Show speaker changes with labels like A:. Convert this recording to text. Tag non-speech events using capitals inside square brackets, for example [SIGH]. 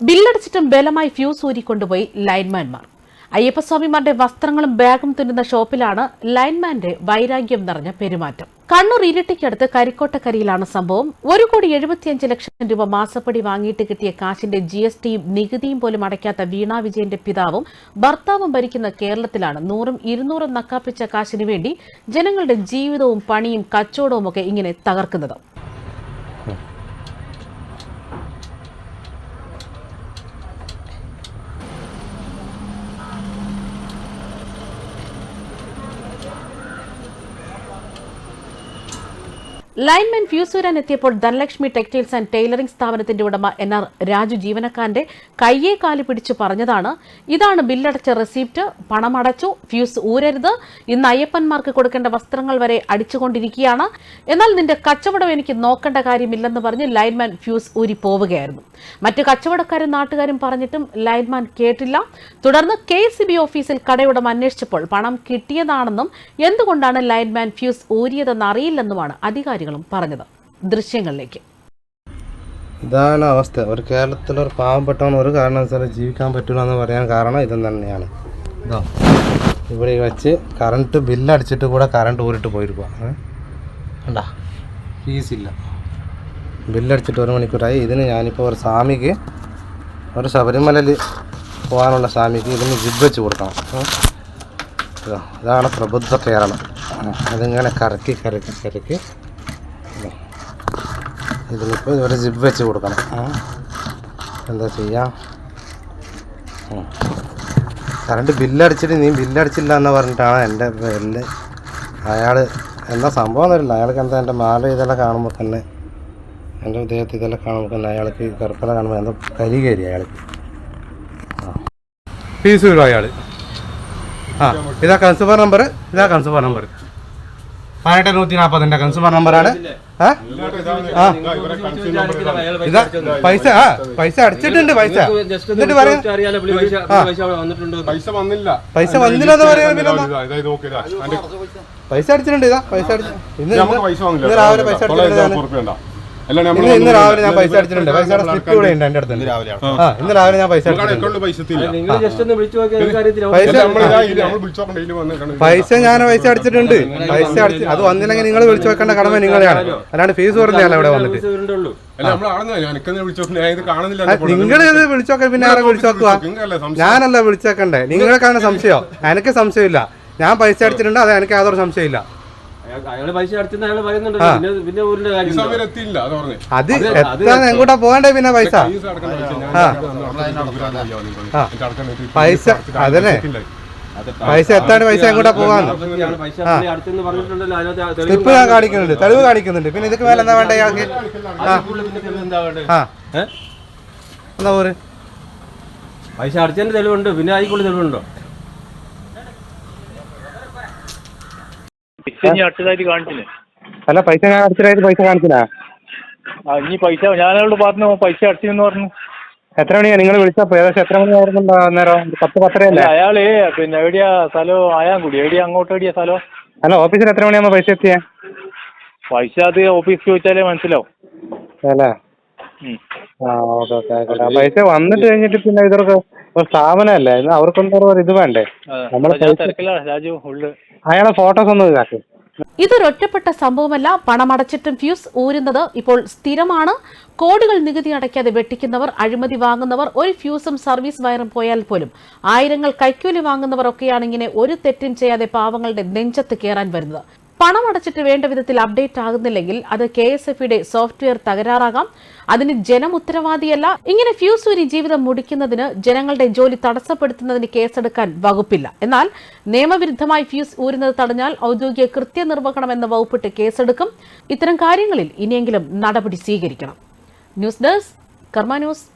A: ബില്ലടിച്ചിട്ടും ബലമായി ഫ്യൂസ് ഊരിക്കൊണ്ടുപോയി ലൈൻമാൻമാർ അയ്യപ്പസ്വാമിമാരുടെ വസ്ത്രങ്ങളും ബാഗും തുന്നുന്ന ഷോപ്പിലാണ് ലൈൻമാന്റെ വൈരാഗ്യം നിറഞ്ഞ പെരുമാറ്റം. കണ്ണൂർ ഇരിട്ടിക്കടുത്ത് കരിക്കോട്ടക്കരിയിലാണ് സംഭവം. ഒരു കോടി എഴുപത്തിയഞ്ച് ലക്ഷം രൂപ മാസപ്പടി വാങ്ങിയിട്ട് കിട്ടിയ കാശിന്റെ ജി എസ് ടിയും നികുതിയും പോലും അടയ്ക്കാത്ത വീണാ വിജയന്റെ പിതാവും ഭർത്താവും ഭരിക്കുന്ന കേരളത്തിലാണ് നൂറും ഇരുന്നൂറും നക്കാപ്പിച്ച കാശിനു വേണ്ടി ജനങ്ങളുടെ ജീവിതവും പണിയും കച്ചവടവും ഒക്കെ ഇങ്ങനെ തകർക്കുന്നത്. ലൈൻമാൻ ഫ്യൂസ് വരാൻ എത്തിയപ്പോൾ ധനലക്ഷ്മി ടെക്സ്റ്റൈൽസ് ആൻഡ് ടൈലറിംഗ് സ്ഥാപനത്തിന്റെ ഉടമ എൻ ആർ രാജു ജീവനക്കാരന്റെ കയ്യെ കാലി പിടിച്ചു പറഞ്ഞതാണ്. ഇതാണ് ബില്ലടച്ച റെസിപ്റ്റ് പണമടച്ചു ഫ്യൂസ് ഊരരുത്. ഇന്ന് അയ്യപ്പന്മാർക്ക് കൊടുക്കേണ്ട വസ്ത്രങ്ങൾ വരെ അടിച്ചുകൊണ്ടിരിക്കുകയാണ്. എന്നാൽ നിന്റെ കച്ചവടം എനിക്ക് നോക്കേണ്ട കാര്യമില്ലെന്ന് പറഞ്ഞ് ലൈൻമാൻ ഫ്യൂസ് ഊരി പോവുകയായിരുന്നു മറ്റു കച്ചവടക്കാരും നാട്ടുകാരും പറഞ്ഞിട്ടും ലൈൻമാൻ കേട്ടില്ല. തുടർന്ന് കെ ഓഫീസിൽ കടയുടമ അന്വേഷിച്ചപ്പോൾ പണം കിട്ടിയതാണെന്നും എന്തുകൊണ്ടാണ് ലൈൻമാൻ ഫ്യൂസ് ഊരിയതെന്ന് അറിയില്ലെന്നുമാണ് അധികാരികളും പറഞ്ഞത്. ദൃശ്യങ്ങളിലേക്ക്.
B: ഇതാണ് അവസ്ഥ. ഒരു കേരളത്തിലെ ഒരു പാവപ്പെട്ടവൻ ഒരു കാരണവശാലും ജീവിക്കാൻ പറ്റില്ല എന്ന് പറയാൻ കാരണം ഇതും തന്നെയാണ്. ഇതോ ഇവിടെ വെച്ച് കറണ്ട് ബില്ലടിച്ചിട്ട് കൂടെ കറണ്ട് ഊരിട്ട് പോയിരിക്കുക കണ്ടാ? ഫീസില്ല ബില്ലടിച്ചിട്ട് ഒരു മണിക്കൂറായി. ഇതിന് ഞാനിപ്പോൾ ഒരു സ്വാമിക്ക് ഒരു ശബരിമലയിൽ പോകാനുള്ള സ്വാമിക്ക് ഇതിന് ജിബ് വെച്ച് കൊടുക്കണം. ഇതാണ് പ്രബുദ്ധ കേരളം. അതിങ്ങനെ കറക്കി കറക്കി കറക്കി. ഇതിലിപ്പോൾ ഇതുവരെ ജിബ് വെച്ച് കൊടുക്കണം. എന്താ ചെയ്യാം. കറണ്ട് ബില്ലടിച്ചിട്ട് നീ ബില്ലടിച്ചില്ല എന്ന് പറഞ്ഞിട്ടാണ് എന്റെ ബില്ല് അയാൾ എന്താ സംഭവം എന്നറിയില്ല. അയാൾക്ക് എന്താ എന്റെ മാല ഇതെല്ലാം കാണുമ്പോൾ തന്നെ എന്റെ ദേഹത്ത് ഇതെല്ലാം കാണുമ്പോൾ തന്നെ അയാൾക്ക് കറുപ്പല കാണുമ്പോൾ എന്താ കരി കയറി അയാൾക്ക്. വരും അയാൾ ആ ഇതാ കൺസ്യൂമർ നമ്പർ ഇതാ കൺസ്യൂമർ നമ്പർ പതിനെട്ട് നൂറ്റി നാൽപ്പതിന്റെ കൺസ്യൂമർ നമ്പറാണ് ഇതാ പൈസ ആ പൈസ അടിച്ചിട്ടുണ്ട് പൈസ. എന്നിട്ട് പറയാം.
C: പൈസ വന്നില്ല.
B: പൈസ വന്നില്ലെന്ന് പറയാൻ പൈസ അടിച്ചിട്ടുണ്ട് ഇതാ പൈസ അടിച്ചു ഇന്ന് രാവിലെ പൈസ അടിച്ചിട്ടുണ്ട് ഇന്ന് ഇന്ന് രാവിലെ ഞാൻ പൈസ അടിച്ചിട്ടുണ്ട്. പൈസയുടെ സ്ലിപ്പ് ഇവിടെ ഉണ്ട് എന്റെ അടുത്ത് ആ ഇന്ന് രാവിലെ ഞാൻ പൈസ അടിച്ചിട്ടുണ്ട്.
C: പൈസ
B: ഞാൻ പൈസ അടിച്ചിട്ടുണ്ട്. പൈസ അടിച്ച് അത് വന്നില്ലെങ്കിൽ നിങ്ങൾ വിളിച്ചു വെക്കേണ്ട കടമ നിങ്ങളെയാണ്. അല്ലാണ്ട് ഫീസ് പറഞ്ഞല്ല ഇവിടെ വന്നിട്ട്. നിങ്ങൾ ഇത് വിളിച്ചു നോക്കാൻ പിന്നെ ആരെ വിളിച്ചു നോക്കുക?
C: നിങ്ങൾക്കല്ലേ സംശയം?
B: ഞാനല്ല വിളിച്ചേക്കണ്ടേ. നിങ്ങൾക്കാണ് സംശയം. [LAUGHS] എനിക്ക് സംശയമില്ല. ഞാൻ പൈസ അടിച്ചിട്ടുണ്ട് അത് എനിക്ക് യാതൊരു സംശയമില്ല
C: അതാ
B: എത്താൻ എങ്ങോട്ടാ പോകണ്ടേ പിന്നെ പൈസ?
C: പൈസ
B: അതന്നെ. പൈസ എത്താണ്ട് പൈസ എങ്ങോട്ടാ
D: തെളിവ്
B: സ്ലിപ്പ് ഞാൻ കാണിക്കുന്നുണ്ട്. തെളിവ് കാണിക്കുന്നുണ്ട്. പിന്നെ ഇതൊക്കെ മേലെ എന്താ വേണ്ട ഇയാൾക്ക്?
D: എന്താ
B: പോര്?
D: പൈസ അടച്ചതിന്റെ തെളിവുണ്ട്. പിന്നെ അതിക്കുള്ള തെളിവുണ്ടോ?
E: ഇനി അടുത്തതായിട്ട് കാണിച്ചില്ലേ?
B: അല്ല പൈസ ഞാൻ അടിച്ചിട്ടായിട്ട് പൈസ കാണിച്ചില്ല
E: ആ ഇനി പൈസ ഞാനോട് പറഞ്ഞു പൈസ അടിച്ചെന്ന് പറഞ്ഞു.
B: എത്ര മണിയാ? നിങ്ങൾ വിളിച്ചപ്പോ ഏകദേശം എത്ര മണി ആയിരുന്നുണ്ടോ അന്നേരം? പത്ത് പത്തരയല്ലേ?
E: അയാൾ പിന്നെ എവിടെയാ സ്ഥലം? കൂടി. എവിടെയാ അങ്ങോട്ട് എവിടെയാ സ്ഥലം?
B: അല്ല ഓഫീസിൽ എത്ര മണിയാകുമ്പോ പൈസ എത്തിയ?
E: പൈസ അത് ഓഫീസിൽ ചോദിച്ചാലേ മനസ്സിലാവും.
B: അല്ലേ. ആ ഓക്കെ ഓക്കെ ആയിക്കോട്ടെ. പൈസ വന്നിട്ട് കഴിഞ്ഞിട്ട് പിന്നെ ഇതൊക്കെ ഒരു സ്ഥാപനമല്ലേ? ഇത് അവർക്കൊന്നും ഒരു ഇത് വേണ്ടേ?
E: രാജു ഉള്ളു.
B: അയാളെ ഫോട്ടോസ് ഒന്ന് ഇതാക്ക്
A: ഇതൊരൊറ്റപ്പെട്ട സംഭവമല്ല പണമടച്ചിട്ടും ഫ്യൂസ് ഊരുന്നത് ഇപ്പോൾ സ്ഥിരമാണ്. കോടികൾ നികുതി അടയ്ക്കാതെ വെട്ടിക്കുന്നവർ അഴിമതി വാങ്ങുന്നവർ ഒരു ഫ്യൂസും സർവീസ് വയറും പോയാൽ പോലും. ആയിരങ്ങൾ കൈക്കൂലി വാങ്ങുന്നവർ ഒക്കെയാണ് ഇങ്ങനെ ഒരു തെറ്റും ചെയ്യാതെ പാവങ്ങളുടെ നെഞ്ചത്ത് കയറാൻ വരുന്നത്. പണം അടച്ചിട്ട് വേണ്ട വിധത്തിൽ അപ്ഡേറ്റ് ആകുന്നില്ലെങ്കിൽ അത് കെ എസ് എഫ് സോഫ്റ്റ്വെയർ തകരാറാകാം. അതിന് ജനം ഉത്തരവാദിയല്ല ഇങ്ങനെ ഫ്യൂസ് ഊരി ജീവിതം മുടിക്കുന്നതിന് ജനങ്ങളുടെ ജോലി തടസ്സപ്പെടുത്തുന്നതിന് കേസെടുക്കാൻ വകുപ്പില്ല. എന്നാൽ നിയമവിരുദ്ധമായി ഫ്യൂസ് ഊരുന്നത് തടഞ്ഞാൽ ഔദ്യോഗിക കൃത്യനിർവഹണം എന്ന വകുപ്പിട്ട് കേസെടുക്കും. ഇത്തരം കാര്യങ്ങളിൽ ഇനിയെങ്കിലും നടപടി സ്വീകരിക്കണം. News desk Karma news.